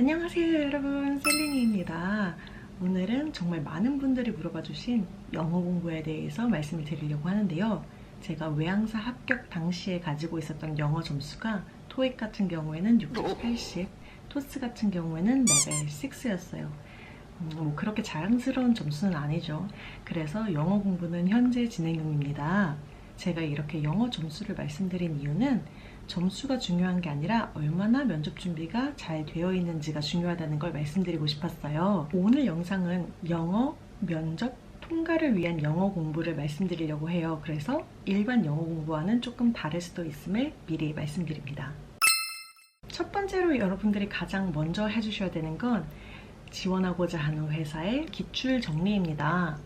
안녕하세요 여러분. 셀리니입니다. 오늘은 정말 많은 분들이 물어봐 주신 영어 공부에 대해서 말씀을 드리려고 하는데요. 제가 외항사 합격 당시에 가지고 있었던 영어 점수가 토익 같은 경우에는 680 토스 같은 경우에는 레벨 6였어요. 뭐 그렇게 자랑스러운 점수는 아니죠. 그래서 영어 공부는 현재 진행 중입니다. 제가 이렇게 영어 점수를 말씀드린 이유는 점수가 중요한 게 아니라 얼마나 면접 준비가 잘 되어 있는지가 중요하다는 걸 말씀드리고 싶었어요. 오늘 영상은 영어 면접 통과를 위한 영어 공부를 말씀드리려고 해요. 그래서 일반 영어 공부와는 조금 다를 수도 있음을 미리 말씀드립니다. 첫 번째로 여러분들이 가장 먼저 해주셔야 되는 건 지원하고자 하는 회사의 기출 정리입니다.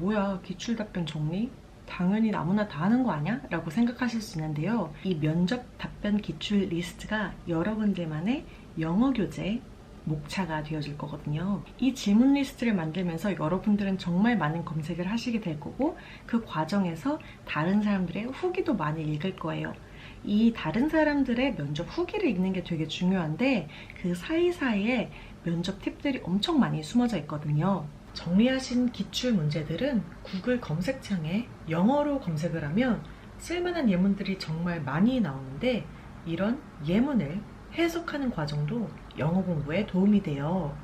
뭐야, 기출 답변 정리? 당연히 아무나 다 하는 거 아니야? 라고 생각하실 수 있는데요. 이 면접 답변 기출 리스트가 여러분들만의 영어 교재 목차가 되어줄 거거든요. 이 질문 리스트를 만들면서 여러분들은 정말 많은 검색을 하시게 될 거고 그 과정에서 다른 사람들의 후기도 많이 읽을 거예요. 이 다른 사람들의 면접 후기를 읽는 게 되게 중요한데 그 사이사이에 면접 팁들이 엄청 많이 숨어져 있거든요. 정리하신 기출 문제들은 구글 검색창에 영어로 검색을 하면 쓸만한 예문들이 정말 많이 나오는데 이런 예문을 해석하는 과정도 영어 공부에 도움이 돼요.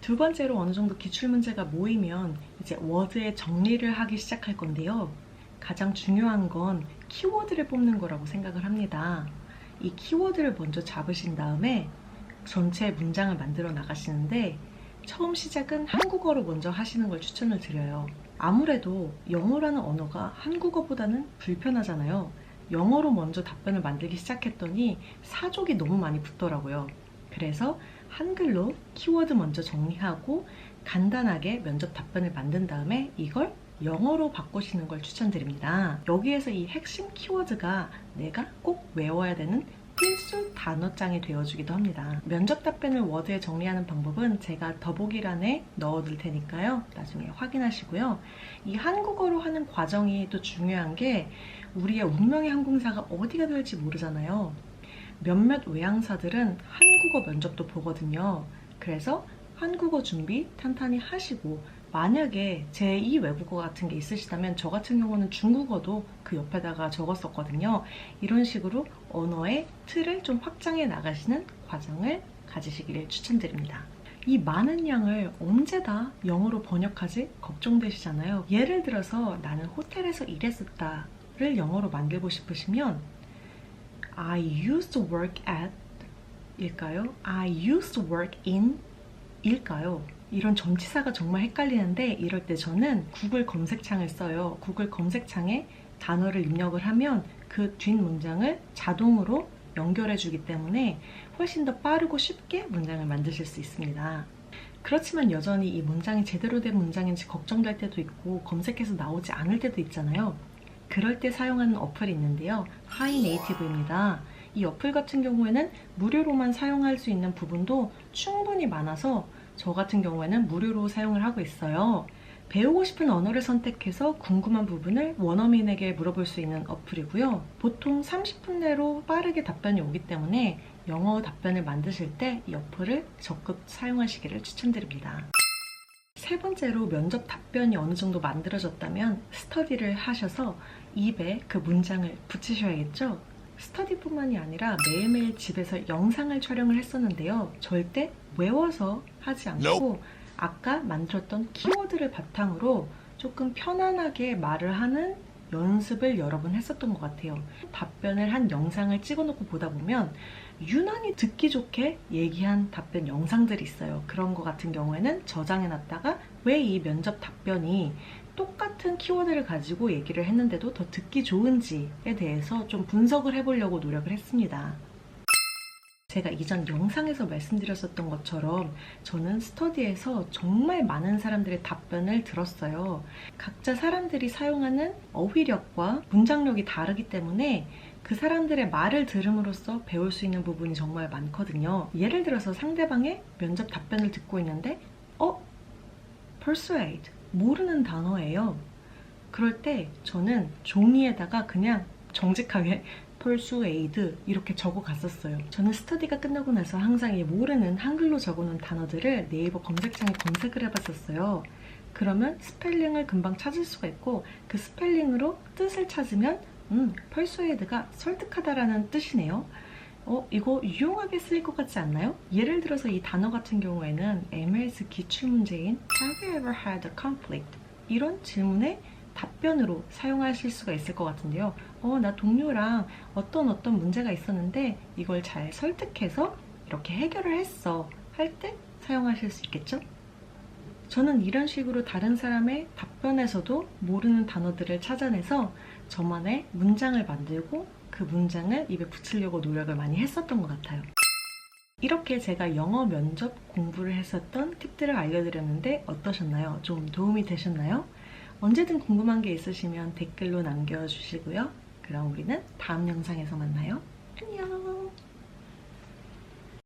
두 번째로 어느 정도 기출 문제가 모이면 이제 워드의 정리를 하기 시작할 건데요. 가장 중요한 건 키워드를 뽑는 거라고 생각을 합니다. 이 키워드를 먼저 잡으신 다음에 전체 문장을 만들어 나가시는데 처음 시작은 한국어로 먼저 하시는 걸 추천을 드려요. 아무래도 영어라는 언어가 한국어보다는 불편하잖아요. 영어로 먼저 답변을 만들기 시작했더니 사족이 너무 많이 붙더라고요. 그래서 한글로 키워드 먼저 정리하고 간단하게 면접 답변을 만든 다음에 이걸 영어로 바꾸시는 걸 추천드립니다. 여기에서 이 핵심 키워드가 내가 꼭 외워야 되는 필수 단어장이 되어주기도 합니다. 면접 답변을 워드에 정리하는 방법은 제가 더보기란에 넣어둘 테니까요. 나중에 확인하시고요. 이 한국어로 하는 과정이 또 중요한 게 우리의 운명의 항공사가 어디가 될지 모르잖아요. 몇몇 외항사들은 한국어 면접도 보거든요. 그래서 한국어 준비 탄탄히 하시고 만약에 제2 외국어 같은 게 있으시다면 저 같은 경우는 중국어도 그 옆에다가 적었었거든요. 이런 식으로 언어의 틀을 좀 확장해 나가시는 과정을 가지시기를 추천드립니다. 이 많은 양을 언제 다 영어로 번역하지 걱정되시잖아요. 예를 들어서 나는 호텔에서 일했었다를 영어로 만들고 싶으시면 I used to work at 일까요? I used to work in 일까요? 이런 전치사가 정말 헷갈리는데 이럴 때 저는 구글 검색창을 써요. 구글 검색창에 단어를 입력을 하면 그 뒷문장을 자동으로 연결해 주기 때문에 훨씬 더 빠르고 쉽게 문장을 만드실 수 있습니다. 그렇지만 여전히 이 문장이 제대로 된 문장인지 걱정될 때도 있고 검색해서 나오지 않을 때도 있잖아요. 그럴 때 사용하는 어플이 있는데요. 하이네이티브입니다. 이 어플 같은 경우에는 무료로만 사용할 수 있는 부분도 충분히 많아서 저 같은 경우에는 무료로 사용을 하고 있어요. 배우고 싶은 언어를 선택해서 궁금한 부분을 원어민에게 물어볼 수 있는 어플이고요. 보통 30분 내로 빠르게 답변이 오기 때문에 영어 답변을 만드실 때 이 어플을 적극 사용하시기를 추천드립니다. 세 번째로 면접 답변이 어느 정도 만들어졌다면 스터디를 하셔서 입에 그 문장을 붙이셔야겠죠? 스터디뿐만이 아니라 매일매일 집에서 영상을 촬영을 했었는데요. 절대 외워서 하지 않고 아까 만들었던 키워드를 바탕으로 조금 편안하게 말을 하는 연습을 여러 번 했었던 것 같아요. 답변을 한 영상을 찍어놓고 보다 보면 유난히 듣기 좋게 얘기한 답변 영상들이 있어요. 그런 거 같은 경우에는 저장해놨다가 왜 이 면접 답변이 똑같은 키워드를 가지고 얘기를 했는데도 더 듣기 좋은지에 대해서 좀 분석을 해보려고 노력을 했습니다. 제가 이전 영상에서 말씀드렸었던 것처럼 저는 스터디에서 정말 많은 사람들의 답변을 들었어요. 각자 사람들이 사용하는 어휘력과 문장력이 다르기 때문에 그 사람들의 말을 들음으로써 배울 수 있는 부분이 정말 많거든요. 예를 들어서 상대방의 면접 답변을 듣고 있는데, 어? Persuade. 모르는 단어예요. 그럴 때 저는 종이에다가 그냥 정직하게 persuade 이렇게 적어 갔었어요. 저는 스터디가 끝나고 나서 항상 이 모르는 한글로 적어놓은 단어들을 네이버 검색창에 검색을 해봤었어요. 그러면 스펠링을 금방 찾을 수가 있고 그 스펠링으로 뜻을 찾으면 음, persuade가 설득하다라는 뜻이네요. 어, 이거 유용하게 쓰일 것 같지 않나요? 예를 들어서 이 단어 같은 경우에는 MLS 기출문제인 Have you ever had a conflict? 이런 질문에 답변으로 사용하실 수가 있을 것 같은데요. 어, 나 동료랑 어떤 어떤 문제가 있었는데 이걸 잘 설득해서 이렇게 해결을 했어. 할 때 사용하실 수 있겠죠? 저는 이런 식으로 다른 사람의 답변에서도 모르는 단어들을 찾아내서 저만의 문장을 만들고 그 문장을 입에 붙이려고 노력을 많이 했었던 것 같아요. 이렇게 제가 영어 면접 공부를 했었던 팁들을 알려드렸는데 어떠셨나요? 좀 도움이 되셨나요? 언제든 궁금한 게 있으시면 댓글로 남겨주시고요. 그럼 우리는 다음 영상에서 만나요.